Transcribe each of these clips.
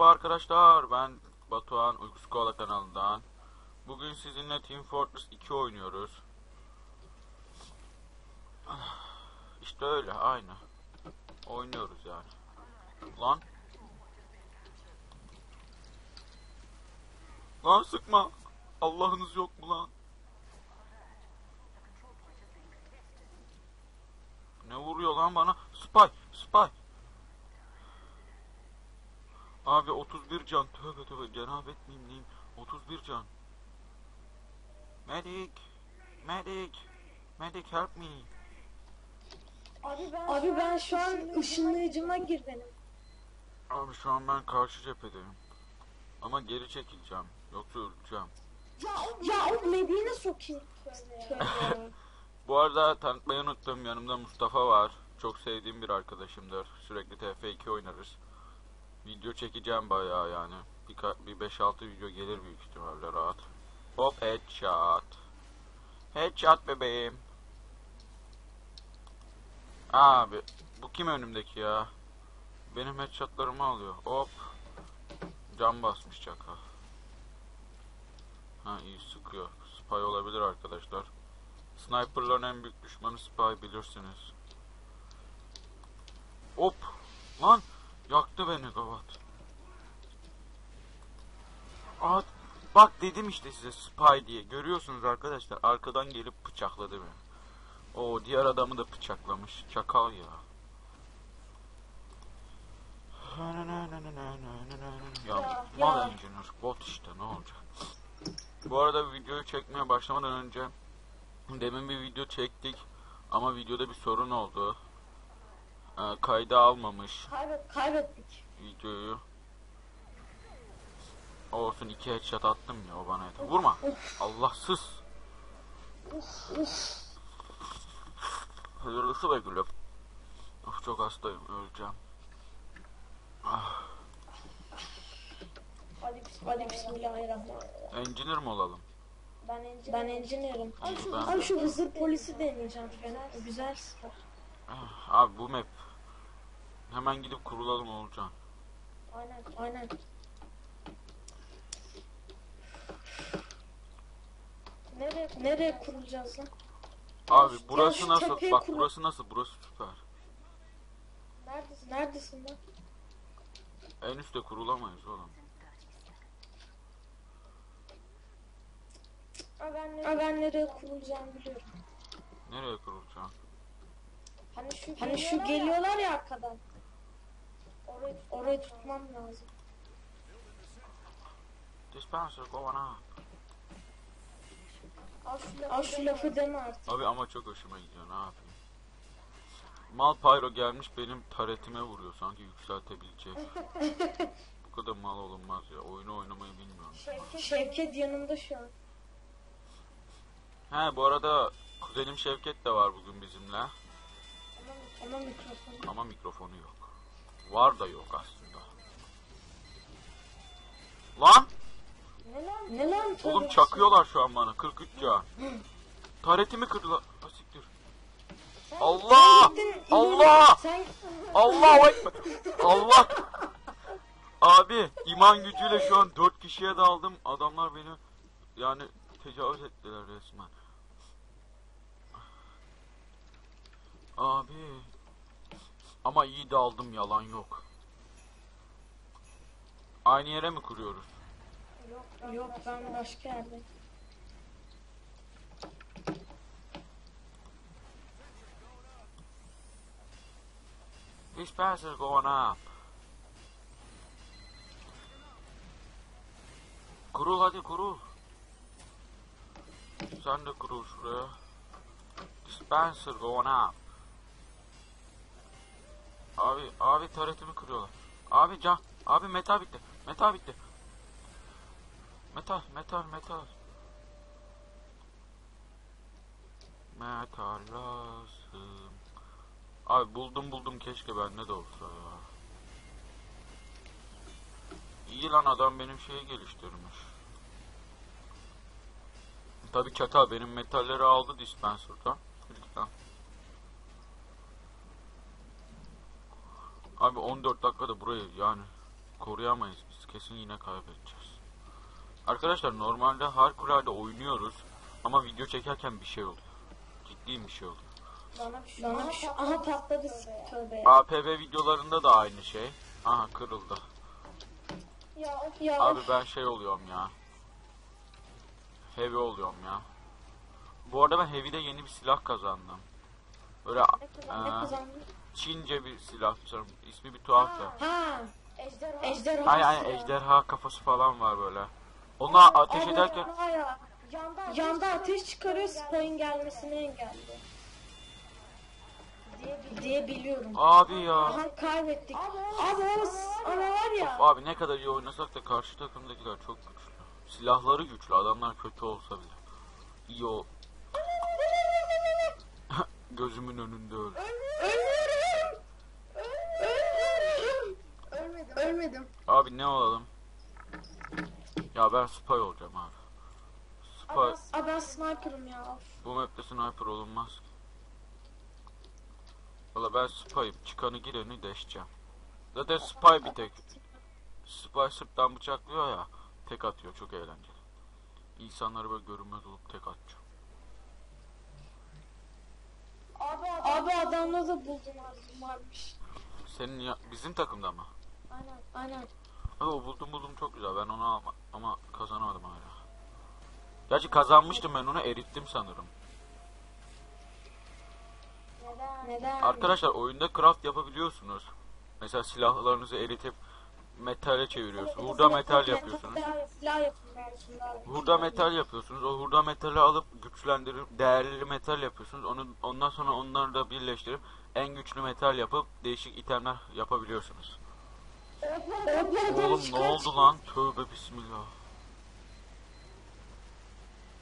Merhaba arkadaşlar, ben Batuhan Uyku Skola kanalından. Bugün sizinle Team Fortress 2 oynuyoruz. İşte öyle, aynı. Oynuyoruz yani. Lan. Lan sıkma. Allah'ınız yok mu lan? Ne vuruyor lan bana? Spy, spy. Abi 31 can. Tövbe tövbe cenabet miyim diyeyim. 31 can. Medic. Medic. Medic help me. Abi ben, Abi ben şu an ışınlayıcıma gir benim. Abi şu an ben karşı cephedeyim. Ama geri çekileceğim. Yoksa öleceğim. Ya o mediğine sokayım. Tövbe ya. Bu arada tanıtmayı unuttum. Yanımda Mustafa var. Çok sevdiğim bir arkadaşımdır. Sürekli TF2 oynarız. Video çekeceğim bayağı yani. Bir, bir 5-6 video gelir büyük ihtimalle rahat. Hop headshot. Headshot bebeğim. Abi bu kim önümdeki ya? Benim headshotlarımı alıyor. Hop. Cam basmış çakal. Ha iyi sıkıyor. Spy olabilir arkadaşlar. Sniper'ların en büyük düşmanı Spy bilirsiniz. Hop! Lan! Yaktı beni kavat. Aa, bak dedim işte size Spy diye. Görüyorsunuz arkadaşlar. Arkadan gelip bıçakladı beni. O diğer adamı da bıçaklamış. Çakal ya. Ya, mal engineer bot işte ne olacak. Bu arada videoyu çekmeye başlamadan önce demin bir video çektik ama videoda bir sorun oldu. Ee, kayda almamış Kaybet, kaybettik. videoyu. Olsun iki headshot attım ya o bana yeter. Vurma. Allahsız. Hayırlısı be gülüm. Of çok hastayım öleceğim. Ah, Hadi, bis- hadi bismillahirrahmanirrahim. engineer mi olalım? Ben, engineer. ben engineer'im. Abi şu, Ben abi de. şu hızır polisi deneyeceğim. Fena, güzel. Ah, Abi bu map. Hemen gidip kurulalım olacağım. Aynen, aynen. Nereye, nereye kurulacağız lan? Abi burası şu nasıl? tepeye Bak kuru- burası nasıl? Burası süper. Neredesin? Neredesin lan? En üstte kurulamayız oğlum. Abi ben, nereye, ben nereye kurulacağımı biliyorum. Nereye kurulacağım? Hani şu, hani şu geliyorlar ya arkadan. Orayı, orayı tutmam lazım. Dispenser going up. Al şu, lafı, deme artık. Abi ama çok hoşuma gidiyor ne yapayım. Mal Pyro gelmiş benim taretime vuruyor sanki yükseltebilecek. Bu kadar mal olunmaz ya. Oyunu oynamayı bilmiyorum. Şevket, Şevket yanımda şu an. He bu arada kuzenim Şevket de var bugün bizimle. Ama, ama mikrofon. Ama mikrofonu yok. Var da yok aslında. Lan! Ne lan? Ne lan? Oğlum çakıyorlar şu an bana 43 can. Taretimi kırdılar. Ha, siktir. Allah! Allah! Ekber. Allah. Abi iman gücüyle şu an 4 kişiye daldım. Adamlar beni yani tecavüz ettiler resmen. Abi. Ama iyi daldım yalan yok. Aynı yere mi kuruyoruz? Yok, yok ben başka yerde. Dispenser going up. Kurul hadi kurul. Sen de kurul şuraya. Dispenser going up. Abi, abi taretimi kırıyorlar. Abi can, abi metal bitti. Metal bitti. Metal, metal, metal. Metal lazım. Abi buldum buldum keşke bende de olsa ya. İyi lan adam benim şeyi geliştirmiş. Tabi çatal benim metalleri aldı dispenser'dan. Lütfen. Abi 14 dakikada burayı yani koruyamayız biz. Kesin yine kaybedeceğiz. Arkadaşlar normalde hardcore'da oynuyoruz ama video çekerken bir şey oluyor. Ciddi bir şey oluyor. Bana bir şey. Bana bir şey. Aha patladı tövbe. APV videolarında da aynı şey. Aha kırıldı. Ya. Ya Abi ben şey oluyorum ya. Heavy oluyorum ya. Bu arada ben Heavy'de yeni bir silah kazandım. Böyle Ne eee, kadar ne kazandı? Çince bir silah. sanırım. İsmi bir tuhaf da. Ha, ejderha. ejderha. Ay ay silahı. ejderha kafası falan var böyle. Ona ateş ederken Yanda, Yanda ateş çıkarıyor spayın gelmesini diye bir Diye biliyorum. abi ya. Aha kaybettik. Abi o s- ama var ya. Abi ne kadar iyi oynasak da karşı takımdakiler çok güçlü. Silahları güçlü. Adamlar kötü olsa bile. İyi o. Gözümün önünde öldü. Ölüyorum. Ölüyorum. Ölmedim. Abi ne olalım? Ya ben spy olacağım abi. Spy. Abi ben sniper'ım ya. Bu map'te sniper olunmaz ki. Valla ben spy'ım. Çıkanı gireni deşeceğim. Zaten spy bir tek. Spy sırttan bıçaklıyor ya. Tek atıyor. Çok eğlenceli. İnsanları böyle görünmez olup tek atacağım. Abi abi. Adamda da buldum varmış. Senin ya, bizim takımda mı? Aynen. Aynen. Ha, o buldum buldum çok güzel. Ben onu alma, ama kazanamadım hala. Gerçi kazanmıştım ben onu erittim sanırım. Neden? Neden? Arkadaşlar oyunda craft yapabiliyorsunuz. Mesela silahlarınızı eritip metale çeviriyorsunuz. Hurda metal yapıyorsunuz. Hurda metal yapıyorsunuz. O hurda metali alıp güçlendirip değerli metal yapıyorsunuz. Onu ondan sonra onları da birleştirip en güçlü metal yapıp değişik itemler yapabiliyorsunuz. Oğlum ne oldu lan? Tövbe bismillah.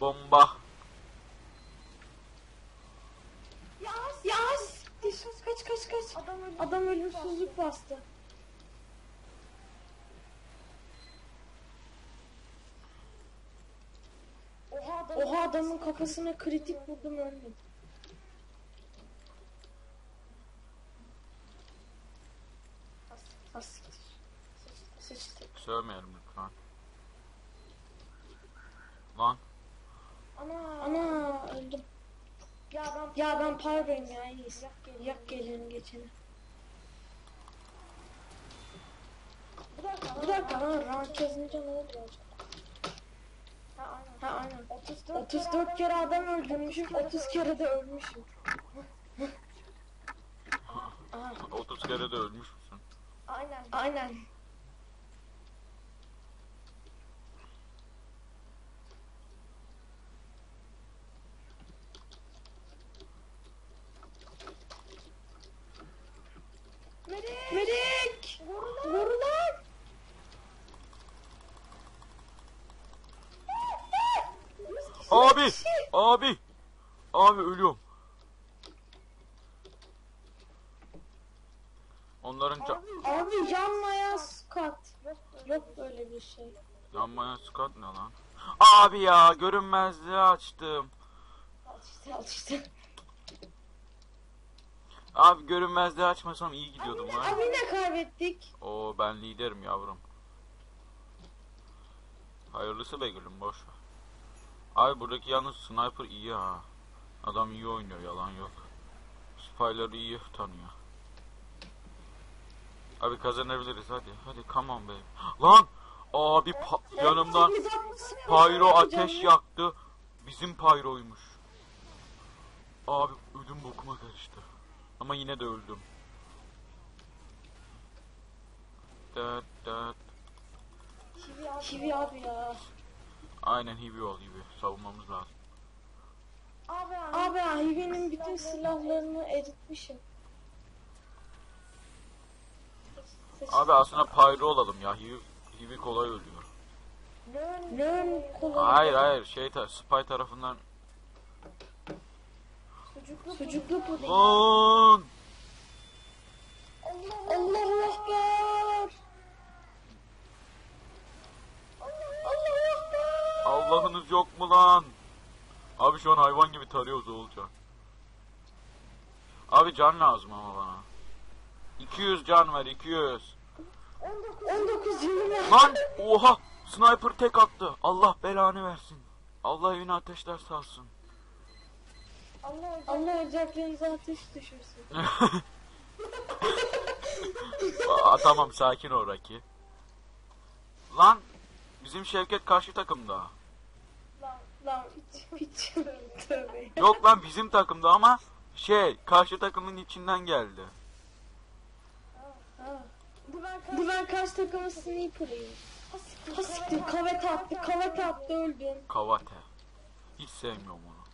Bomba. Yaz. Yaz. Kaç kaç kaç. Adam öldü. Adam ölümsüzlük bastı. Oha adamın kafasına kritik vurdum ölmedi. Asiktir. Sıçtı. Sövmeyelim lütfen. Lan. Ana. Ana öldüm. Ya ben. Ya ben pyro'yum ya en iyisi. Yak gelin geçeni. Bir dakika. Bir dakika lan rank yazınca ne oluyor acaba? Ha aynen. Ha aynen. 34, 34 kere adam öldürmüşüm 30 kere de ölmüşüm. Aha, 30 kere de ölmüş müsün? Aynen. aynen. Abi! Abi! Abi ölüyorum. Onların can Abi yanmaya skat. Yok böyle bir şey. yanmaya skat ne lan? Abi ya görünmezliği açtım. Al işte al işte. Abi görünmezliği açmasam iyi gidiyordum lan. Abi yine kaybettik. Oo ben liderim yavrum. Hayırlısı be gülüm boş ver. Abi buradaki yalnız sniper iyi ha. Adam iyi oynuyor yalan yok. Spyları iyi tanıyor. Abi kazanabiliriz hadi. Hadi come on be. Lan! Abi pa- yanımdan Pyro ateş yaktı. Bizim Pyro'ymuş. Abi ödüm bokuma karıştı. Ama yine de öldüm. Çivi abi. Kivi abi ya. Aynen hivi ol hivi. Savunmamız lazım. Abi abi. Hivi'nin bütün silahlarını eritmişim. Abi aslında Pyro olalım ya. Hivi, hivi kolay ölüyor. Nön kolay. Hayır hayır şey ta Spy tarafından. Sucuklu. Sucuklu puding. Lan! Allah. Allahu Ekber. Ekber. Allah'ınız yok mu lan? Abi şu an hayvan gibi tarıyoruz Oğulcan. Abi can lazım ama bana. 200 can ver 200. 19 19 20 Lan oha sniper tek attı. Allah belanı versin. Allah evine ateşler salsın. Allah Allah ocaklarınıza ateş düşürsün. Aa, tamam sakin ol Raki. Lan bizim Şevket karşı takımda. Tövbe. Yok lan bizim takımda ama şey karşı takımın içinden geldi. Ha. bu ben Bu ben karşı takımın sniper'ıyım. Ha siktir kavete attı kavete attı öldüm. Kavate. Hiç sevmiyorum onu.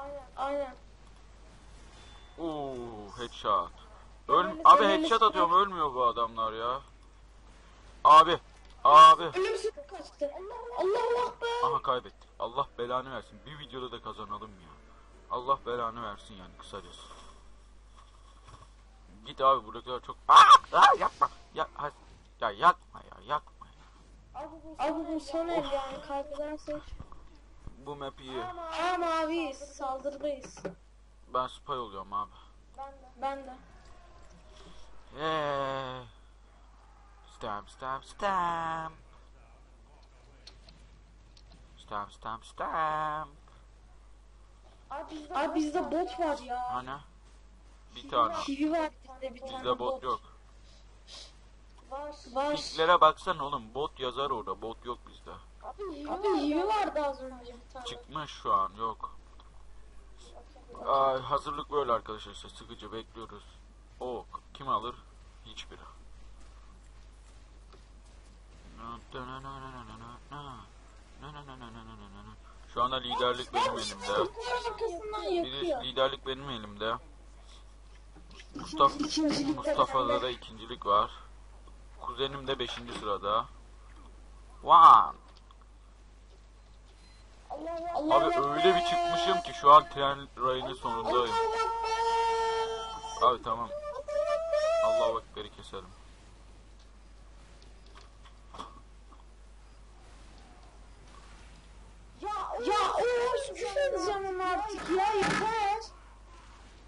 Aynen. Aynen. Oo headshot. Öl abi headshot şey- atıyorum ölmüyor bu adamlar ya. Abi. Abi. Ölümsüz kaçtı. Akbar. Aha kaybettik. Allah belanı versin. Bir videoda da kazanalım ya. Allah belanı versin yani kısacası. Git abi buradakiler çok... Aa, aa, yapma. Ya, ya yakma ya yakma ya. Abi bu son el yani kaybedersek. Bu map iyi. Ama abi saldırıdayız. Ben spy oluyorum abi. ben de. Ben de. Yeah. Stamp stamp stamp. Stamp stamp stamp. Abi bizde, Abi bizde bot var ya. Hani? Bir tane. TV var bizde bir tane Bizde bot yok. var. Var. Picklere baksana oğlum. Bot yazar orada. Bot yok bizde. Abi Abi TV vardı az önce bir tane. Çıkmış şu an yok. Ay, hazırlık böyle arkadaşlar işte sıkıcı bekliyoruz. O kim alır? Hiçbiri. Şu anda liderlik benim elimde. Arkasından Biri, liderlik benim elimde. Mustafa, Mustafa'da da ikincilik var. Kuzenim de beşinci sırada. One. Abi öyle bir çıkmışım ki şu an tren rayının sonundayım. Abi tamam. Allahu Ekber'i keselim. Ya O küfür canım artık ya yeter.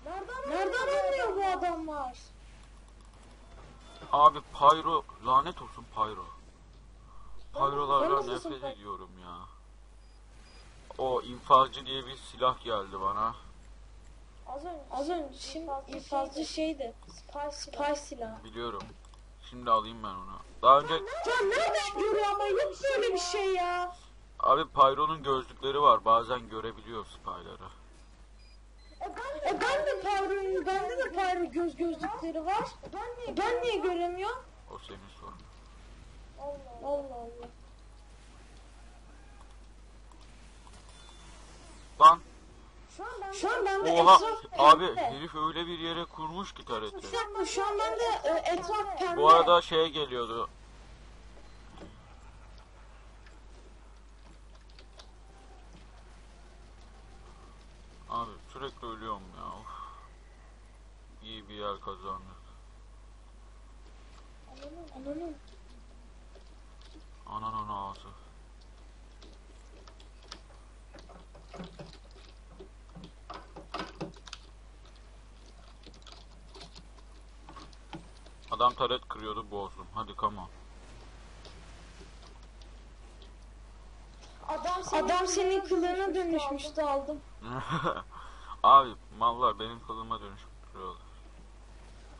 nereden Nereden oluyor bu adamlar? Abi Pyro lanet olsun Pyro. De nefret ediyorum ya. O infazcı diye bir silah geldi bana. Az önce. Az önce şimdi infazcı şeydi. Spy, silahı. Biliyorum. Şimdi alayım ben onu. Daha önce Ya nereden görüyor ama yok böyle bir şey ya. Abi Pyro'nun gözlükleri var. Bazen görebiliyor spyları. E ben E ben de Pyro'yum. Bende de Pyro göz gözlükleri var. ben niye? Ben niye göremiyorum? O senin sorun. Allah. Allah Allah. Lan Şu an ben Şu an bende oha etraf abi pembe. herif öyle bir yere kurmuş ki dakika şu an bende e, etraf pembe. Bu arada şey geliyordu. Abi sürekli ölüyorum ya. Of. İyi bir yer kazandık. Ananı. Ananın ağzı. Adam taret kırıyordu bozdum. Hadi come on. adam senin, Adam senin kılığına dönüşmüştü aldım. Abi mallar benim kılıma dönüşüp duruyorlar.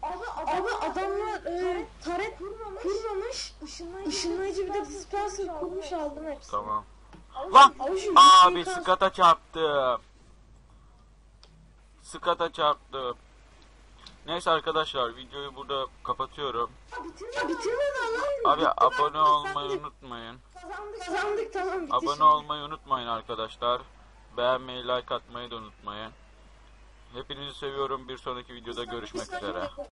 Abi adam Abi adamlar e, taret kurmamış. ışınlayıcı, Işınlayıcı bir de dispenser kurmuş aldım hepsini. Tamam. Lan! Abi suikast- skata çarptım. Skata çarptım. Neyse arkadaşlar videoyu burada kapatıyorum. Ya bitirmeden lan. Abi abone olmayı unutmayın. kazandık. Kazandık tamam bitti Abone şimdi. olmayı unutmayın arkadaşlar. Beğenmeyi, like atmayı da unutmayın. Hepinizi seviyorum. Bir sonraki videoda görüşmek üzere.